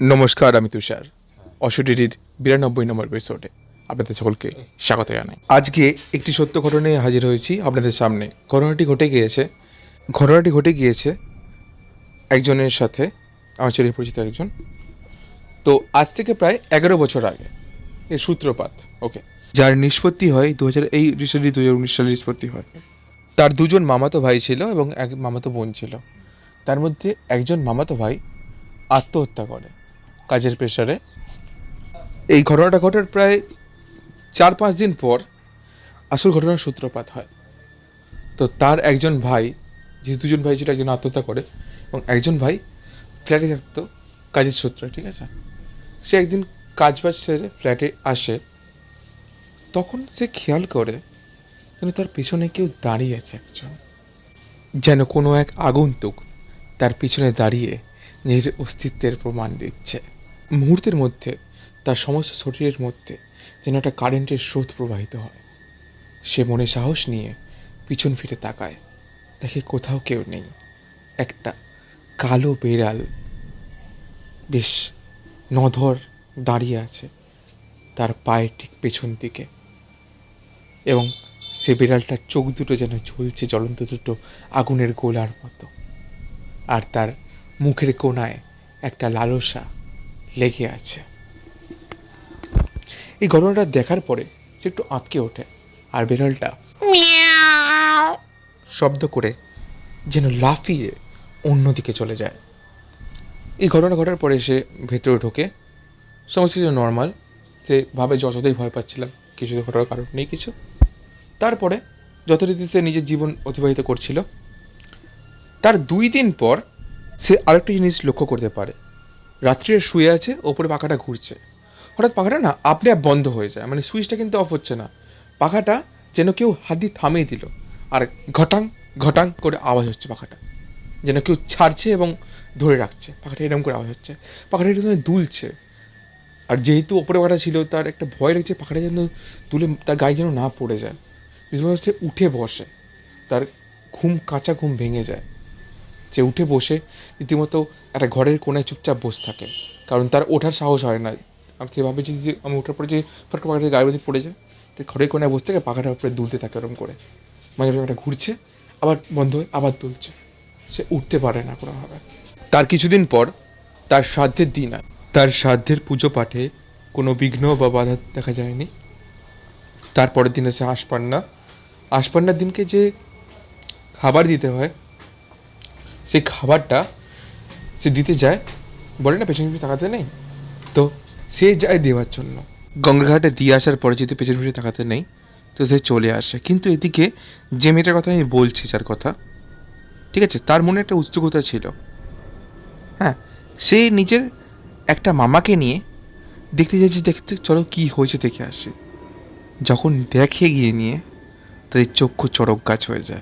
নমস্কার, আমি তুষার। অশোটির বিরানব্বই নম্বর এপিসোডে আপনাদের সকলকে স্বাগত জানাই। আজকে একটি সত্য ঘটনায় হাজির হয়েছি আপনাদের সামনে। ঘটনাটি ঘটে গিয়েছে, ঘটনাটি ঘটে গিয়েছে একজনের সাথে, আমার চির পরিচিত একজন। তো আজ থেকে প্রায় এগারো বছর আগে, এর সূত্রপাত, ওকে। যার নিষ্পত্তি হয় দু হাজার এই রিসেন্টলি দু হাজার উনিশ সালে নিষ্পত্তি হয়। তার দুজন মামাতো ভাই ছিল এবং এক মামাতো বোন ছিল। তার মধ্যে একজন মামাতো ভাই আত্মহত্যা করে। কাজের প্রেশারে এই ঘটনাটা ঘটার প্রায় চার পাঁচ দিন পর আসল ঘটনার সূত্রপাত হয়। তো তার একজন ভাই যে দুজন ভাই ছিল একজন আত্মহত্যা করে এবং একজন ভাই ফ্ল্যাটে থাকতো, কাজের সূত্রে, ঠিক আছে? সে একদিন কাজ বাজ সেরে ফ্ল্যাটে আসে। তখন সে খেয়াল করে যেন তার পেছনে কেউ দাঁড়িয়ে আছে একজন। যেন কোনো এক আগন্তুক তার পিছনে দাঁড়িয়ে নিজের অস্তিত্বের প্রমাণ দিচ্ছে। মুহূর্তের মধ্যে, তার সমস্ত শরীরের মধ্যে যেন একটা কারেন্টের স্রোত প্রবাহিত হয়। সে মনে সাহস নিয়ে পিছন ফিরে তাকায়। দেখে কোথাও কেউ নেই। একটা কালো বেড়াল বেশ নধর দাঁড়িয়ে আছে তার পায়ের ঠিক পেছন দিকে। এবং সে বিড়ালটার চোখ দুটো যেন ঝুলছে জ্বলন্ত দুটো আগুনের গোলার মতো। আর তার মুখের কোণায় একটা লালসা লেগে আছে। এই ঘটনাটা দেখার পরে সে একটু আঁতকে ওঠে আর বিড়ালটা শব্দ করে যেন লাফিয়ে অন্যদিকে চলে যায়। এই ঘটনা ঘটার পরে সে ভেতরে ঢোকে। সমস্ত কিছু নর্মাল সে ভাবে যে অযথাই ভয় পাচ্ছিলাম কিছু ঘটার কারণ নেই কিছু। তারপরে যথারীতি সে নিজের জীবন অতিবাহিত করছিল। তার দুই দিন পর সে আরেকটা জিনিস লক্ষ্য করতে পারে। রাত্রে শুয়ে আছে, ওপরে পাখাটা ঘুরছে। হঠাৎ পাখাটা না আপনি আপ বন্ধ হয়ে যায় মানে সুইচটা কিন্তু অফ হচ্ছে না। পাখাটা যেন কেউ হাত দিয়ে থামিয়ে দিল, আর ঘটাং ঘটাং করে আওয়াজ হচ্ছে পাখাটা। যেন কেউ ছাড়ছে এবং ধরে রাখছে, পাখাটা এরকম করে আওয়াজ হচ্ছে। পাখাটা এরকম দুলছে। আর যেহেতু ওপরে পাখাটা ছিল, তার একটা ভয় লাগছে, পাখাটা যেন তুলে, তার গায়ে যেন না পড়ে যায়। সে উঠে বসে, তার ঘুম কাঁচা ঘুম ভেঙে যায়। সে উঠে বসে রীতিমতো একটা ঘরের কোনায় চুপচাপ বসে থাকে। কারণ তার ওঠার সাহস হয় না। আমি সে ভাবে যে যে, আমি ওঠার পরে যে ফটকা পাখাটা গায়ের মধ্যে পড়ে যায় তো ঘরের কোনায় বসে থাকে, পাখাটা উপরে দুলতে থাকে ওরকম করে। মাঝে মাঝে পাখাটা ঘুরছে, আবার বন্ধ হয়ে আবার তুলছে সে উঠতে পারে না কোনোভাবে। তার কিছুদিন পর তার শ্রাদ্ধের দিন তার শ্রাদ্ধের পুজো পাঠে কোনো বিঘ্ন বা বাধা দেখা যায়নি। তারপরের দিনে সে আশপান্না আশপান্নার দিনকে যে খাবার দিতে হয় সেই খাবারটা সে দিতে যায়, বলে না পেছন ফিরে তাকাতে নেই? তো সে যায় দেওয়ার জন্য। গঙ্গাঘাটে দিয়ে আসার পরে যদি পেছন ফিরে তাকাতে নেই, তো সে চলে আসে। কিন্তু এদিকে যে মেয়েটার কথা আমি বলছি, যার কথা, ঠিক আছে, তার মনে একটা উৎসুকতা ছিল। হ্যাঁ সে নিজের একটা মামাকে নিয়ে দেখতে যাচ্ছে, দেখতে চলো কি হয়েছে, দেখে আসে। যখন দেখে গিয়ে নিয়ে তাদের চক্ষু চড়ক গাছ হয়ে যায়।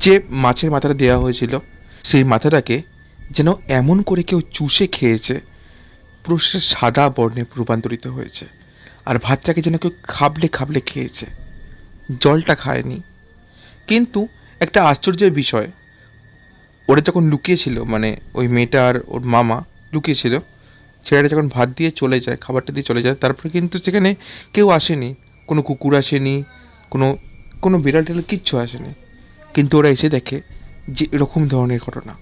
যে মাছের মাথাটা দেওয়া হয়েছিল, সেই মাথাটাকে যেন এমন করে কেউ চুষে খেয়েছে, পুরো সে সাদা বর্ণে রূপান্তরিত হয়েছে। আর ভাতটাকে যেন কেউ খাবলে খাবলে খেয়েছে। জলটা খায়নি। কিন্তু একটা আশ্চর্যের বিষয়, ওরা যখন লুকিয়েছিল মানে ওই মেয়েটা আর ওর মামা লুকিয়েছিল, ছেলেটা যখন ভাত দিয়ে চলে যায়, খাবারটা দিয়ে চলে যায়, তারপরে কিন্তু সেখানে কেউ আসেনি। কোনো কুকুর আসেনি, কোনো কোনো বিড়াল টিড়াল কিচ্ছু আসেনি। কিন্তু ওরা এসে দেখে যে এরকম ধরনের ঘটনা।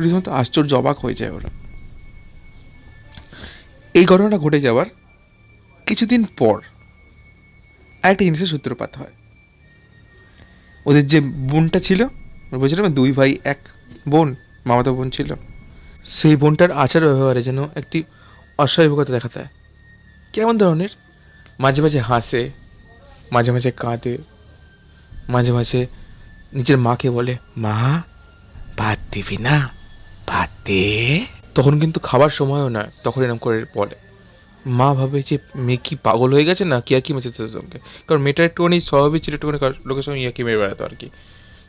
রীতিমতো আশ্চর্য অবাক হয়ে যায় ওরা। এই ঘটনাটা ঘটে যাওয়ার কিছুদিন পর একটা জিনিসের সূত্রপাত হয়। ওদের যে বোনটা ছিল বলছিলাম দুই ভাই, এক বোন, মামাতো বোন ছিল, সেই বোনটার আচার ব্যবহারে যেন একটি অস্বাভাবিকতা দেখা যায়। কেমন ধরনের? মাঝে মাঝে হাসে, মাঝে মাঝে কাঁদে, মাঝে মাঝে নিজের মাকে বলে, মা, ভাত দিবি না? ভাত দে। তখন কিন্তু খাবার সময়ও নয়, তখন এরকম করে বলে। মা ভাবে যে মেয়ে কি পাগল হয়ে গেছে না কি আর কি মেসেজ সঙ্গে কারণ মেয়েটা একটুখানি স্বভাবই ছিল, একটুখানি কার- লোকের সঙ্গে ইয়াকি মেরে বেড়াতো আর কি।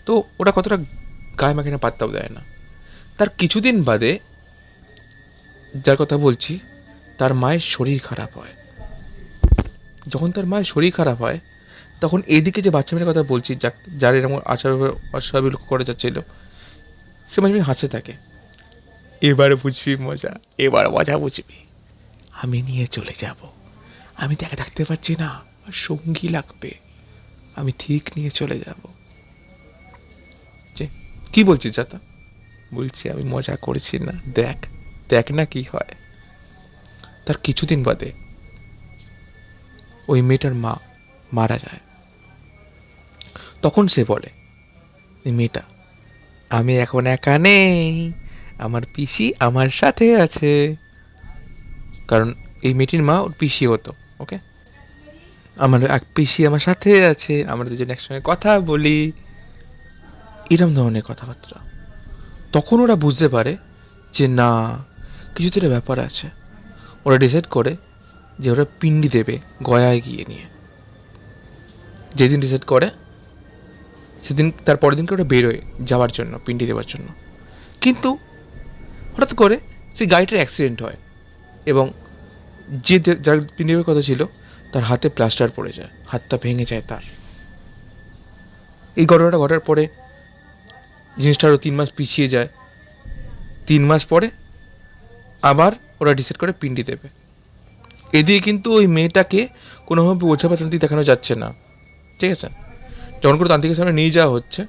তো ওটা কতটা গায়ে মাখে না পাত্তাও দেয় না। তার কিছুদিন বাদে যার কথা বলছি, তার মায়ের শরীর খারাপ হয়। যখন তার মায়ের শরীর খারাপ হয় তখন এইদিকে যে বাচ্চা মেয়ের কথা বলছি যা যার এরকম আচার অস্বাভাবিক লক্ষ্য করা যাচ্ছিল, সে মাঝে হাসে থাকে। এবার বুঝবি মজা, এবার মজা বুঝবি। আমি নিয়ে চলে যাব। আমি একা থাকতে পারছি না, আর সঙ্গী লাগবে। আমি ঠিক নিয়ে চলে যাব। যে, কি বলছিস চাতা বলছি, আমি মজা করছি না। দেখ দেখ না কি হয়। তার কিছুদিন বাদে ওই মেয়েটার মা মারা যায়। তখন সে বলে মেয়েটা, আমি এখন একা নেই, আমার পিসি আমার সাথে আছে। কারণ এই মেয়েটির মা ওর পিসি হতো, ওকে? আমার এক পিসি আমার সাথে আছে, আমরা দুজন একসঙ্গে কথা বলি। এরম ধরনের কথাবার্তা। তখন ওরা বুঝতে পারে যে না কিছু তো একটা ব্যাপার আছে। ওরা ডিসাইড করে যে ওরা পিন্ডি দেবে গয়ায় গিয়ে নিয়ে। যেদিন ডিসাইড করে সেদিন তার পরের দিনকে ওটা বেরোয় যাওয়ার জন্য, পিন্ডি দেওয়ার জন্য। কিন্তু হঠাৎ করে সেই গাড়িটার অ্যাক্সিডেন্ট হয় এবং যে যার পিন্ডি দেওয়ার কথা ছিল, তার হাতে প্লাস্টার পড়ে যায়, হাতটা ভেঙে যায় তার। এই ঘটনাটা ঘটার পরে জিনিসটা আরও তিন মাস পিছিয়ে যায়। তিন মাস পরে আবার ওরা ডিসাইড করে পিন্ডি দেবে। এদিকে কিন্তু ওই মেয়েটাকে কোনোভাবে বোঝা পাতান্তি দেখানো যাচ্ছে না। ঠিক আছে? যখন করে তান্ত্রিকের সামনে নিয়ে যাওয়া হচ্ছে,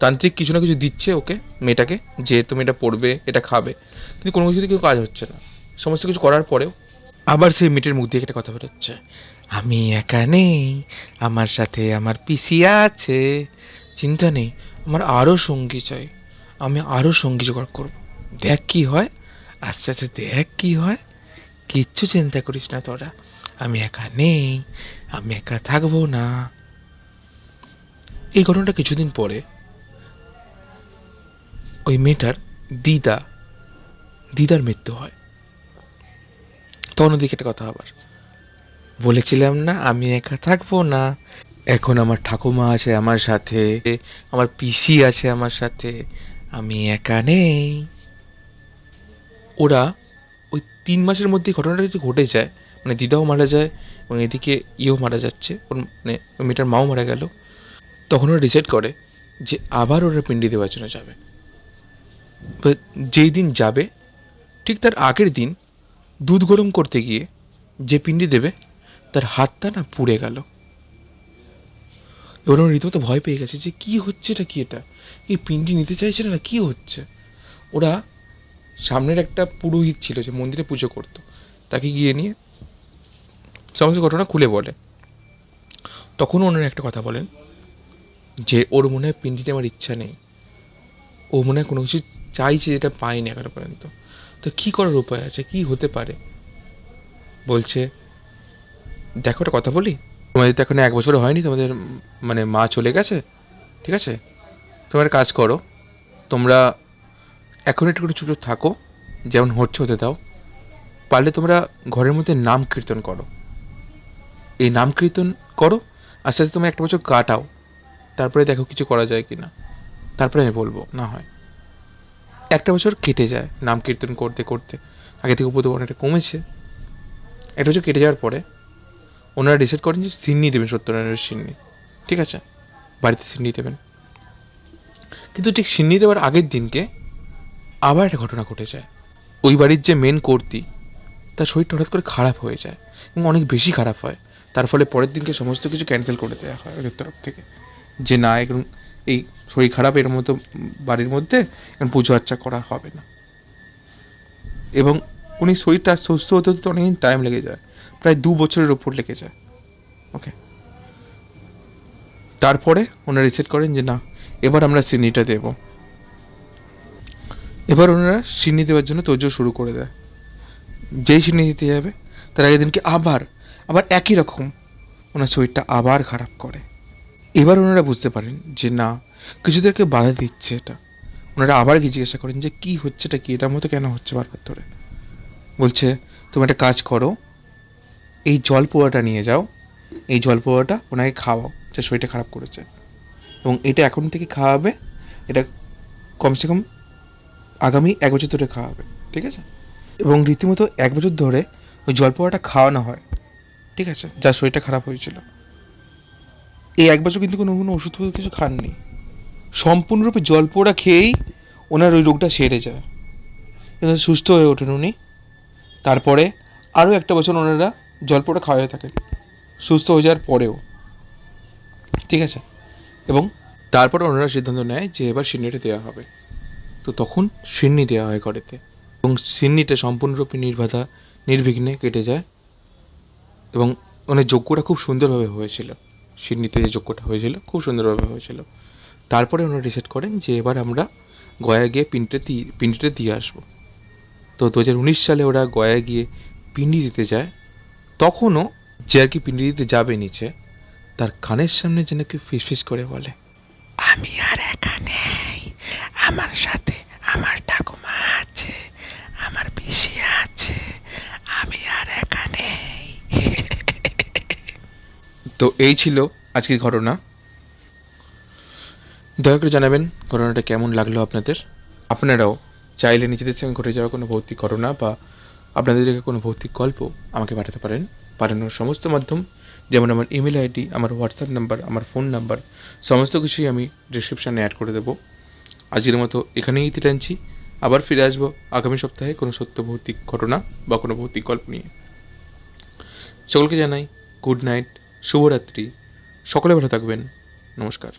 তান্ত্রিক কিছু না কিছু দিচ্ছে ওকে, মেয়েটাকে, যে তুমি এটা পড়বে, এটা খাবে। কিন্তু কোনো কিছুতে কেউ কাজ হচ্ছে না। সমস্ত কিছু করার পরেও আবার সেই মেয়েটার মুখ দিয়ে একটা কথা বেরোচ্ছে। আমি একা নেই, আমার সাথে আমার পিসি আছে। চিন্তা নেই, আমার আরও সঙ্গী চাই। আমি আরও সঙ্গী জোগাড় করব। দেখ কি হয়, আস্তে আস্তে দেখ কি হয়। কিচ্ছু চিন্তা করিস না তোরা। আমি একা নেই, আমি একা থাকব না। এই ঘটনাটা কিছুদিন পরে ওই মেয়েটার দিদা, দিদার মৃত্যু হয়। তখন ওদিকে একটা কথা আবার। বলেছিলাম না, আমি একা থাকব না। এখন আমার ঠাকুমা আছে আমার সাথে, আমার পিসি আছে আমার সাথে, আমি একা নেই। ওরা ওই তিন মাসের মধ্যে ঘটনাটা যদি ঘটে যায় মানে দিদাও মারা যায় এবং এদিকে ইয়েও মারা যাচ্ছে, ওর মানে মেয়েটার মাও মারা গেল তখন ওরা ডিসাইড করে যে আবার ওরা পিন্ডি দেওয়ার জন্য যাবে। যেই দিন যাবে, ঠিক তার আগের দিন দুধ গরম করতে গিয়ে যে পিন্ডি দেবে, তার হাতটা না পুড়ে গেল। এবার ওরা রীতিমতো ভয় পেয়ে গেছে যে কী হচ্ছে, এটা কি এটা? এই পিন্ডি নিতে চাইছে না কী হচ্ছে? ওরা সামনের একটা পুরোহিত ছিল যে মন্দিরে পুজো করতো, তাকে গিয়ে নিয়ে সমস্ত ঘটনা খুলে বলে। তখন ওনারা একটা কথা বলেন যে ওর মনে হয় পিন্ডি নেওয়ার ইচ্ছা নেই। ও মনে হয় কোনো কিছু চাইছে যেটা পায়নি এখনও পর্যন্ত। তো কী করার উপায় আছে? কি হতে পারে? বলছে, দেখো একটা কথা বলি। তোমাদের তো এখন এক বছর হয়নি, তোমাদের মানে মা চলে গেছে, ঠিক আছে? তোমার কাজ করো, তোমরা এখন একটু চুপ থাকো, যেমন হচ্ছে হতে দাও। পারলে তোমরা ঘরের মধ্যে নাম কীর্তন করো। এই নাম কীর্তন করো, আস্তে আস্তে তোমরা একটা বছর কাটাও। তারপরে দেখো কিছু করা যায় কি না তারপরে আমি বলব, না হয়। একটা বছর কেটে যায় নাম কীর্তন করতে করতে। আগে থেকে উপদ্রব অনেকটা কমেছে। একটা বছর কেটে যাওয়ার পরে ওনারা ডিসাইড করেন যে সিন্নি দেবেন সত্যনারায়ণের সিন্নি। ঠিক আছে? বাড়িতে সিন্নি দেবেন। কিন্তু ঠিক সিন্নি দেওয়ার আগের দিনকে আবার একটা ঘটনা ঘটে যায়। ওই বাড়ির যে মেন কর্তি, তার শরীরটা হঠাৎ করে খারাপ হয়ে যায় এবং অনেক বেশি খারাপ হয়। তার ফলে পরের দিনকে সমস্ত কিছু ক্যান্সেল করে দেওয়া হয় ওদের তরফ থেকে। যে না এখন এই শরীর খারাপ এর মতো বাড়ির মধ্যে পুজো আর্চা করা হবে না। এবং উনি শরীরটা সুস্থ হতে হতে অনেকদিন টাইম লেগে যায়। প্রায় দু বছরের ওপর লেগে যায়। ওকে তারপরে ওনারা রিসেট করেন যে না, এবার আমরা সিন্নিটা দেব। এবার ওনারা সিন্নি দেওয়ার জন্য তোজো শুরু করে দেয়। যেই সিন্নি দিতে যাবে, তার আগের দিনকে আবার আবার একই রকম। ওনার শরীরটা আবার খারাপ করে। এবার ওনারা বুঝতে পারেন যে না, কিছুদেরকে বাধা দিচ্ছে এটা। ওনারা আবার গিয়ে জিজ্ঞাসা করেন যে কী হচ্ছে এটা কি? এটার মতো কেন হচ্ছে বারবার ধরে? বলছে, তুমি একটা কাজ করো, এই জল পোয়াটা নিয়ে যাও, এই জল পোয়াটা ওনাকে খাওয়াও, যে শরীরটা খারাপ করেছে। এবং এটা এখন থেকে খাওয়াবে, এটা কমসে কম আগামী এক বছর ধরে খাওয়াবে, ঠিক আছে? এবং রীতিমতো এক বছর ধরে ওই জল পোয়াটা খাওয়ানো হয়, ঠিক আছে? যার শরীরটা খারাপ হয়েছিল। এই এক বছর কিন্তু কোনো কোনো ওষুধ কিছু খাননি। সম্পূর্ণরূপে জল পোড়া খেয়েই ওনার ওই রোগটা সেরে যায়। কিন্তু সুস্থ হয়ে ওঠেন উনি। তারপরে আরও একটা বছর ওনারা জলপোড়া খাওয়াতে থাকেন। সুস্থ হয়ে যাওয়ার পরেও। ঠিক আছে? এবং তারপরে ওনারা সিদ্ধান্ত নেয় যে এবার সিন্নিটা দেওয়া হবে। তো তখন সিন্নি দেওয়া হয় ঘরেতে। এবং সিন্নিটা সম্পূর্ণরূপে নির্বাধা নির্বিঘ্নে কেটে যায়। এবং ওনার যজ্ঞটা খুব সুন্দরভাবে হয়েছিল। সিডনিতে যে যজ্ঞটা হয়েছিল, খুব সুন্দরভাবে হয়েছিল। তারপরে ওনারা ডিসাইড করেন যে এবার আমরা গয়া গিয়ে পিন্ডিটা দিয়ে পিন্ডিটা দিয়ে আসব। তো দু হাজার উনিশ সালে ওরা গয়া গিয়ে পিন্ডি দিতে যায়। তখনও যে আর কি পিন্ডি দিতে যাবে নিচে, তার কানের সামনে যেন কেউ ফিস ফিস করে বলে, আমি আর একা নেই। আমার সাথে আমার ঠাকুমা আছে আমার পিসি আছে আমি আর একা নেই তো এই ছিল আজকের ঘটনা। দয়া করে জানাবেন ঘটনাটা কেমন লাগল আপনাদের? আপনারাও চাইলে নিজেদের সঙ্গে ঘটে যাওয়া কোনো ভৌতিক ঘটনা বা আপনাদের কোনো ভৌতিক গল্প আমাকে পাঠাতে পারেন। পাঠানোর সমস্ত মাধ্যম, যেমন আমার ইমেল আইডি, আমার হোয়াটসঅ্যাপ নাম্বার আমার ফোন নাম্বার সমস্ত কিছুই আমি ডিসক্রিপশানে অ্যাড করে দেবো। আজকের মতো এখানেই ইতি টানছি আবার ফিরে আসব আগামী সপ্তাহে কোনো সত্য ভৌতিক ঘটনা বা কোনো ভৌতিক গল্প নিয়ে। সকলকে জানাই গুড নাইট শুভরাত্রি। সকলে ভালো থাকবেন। নমস্কার।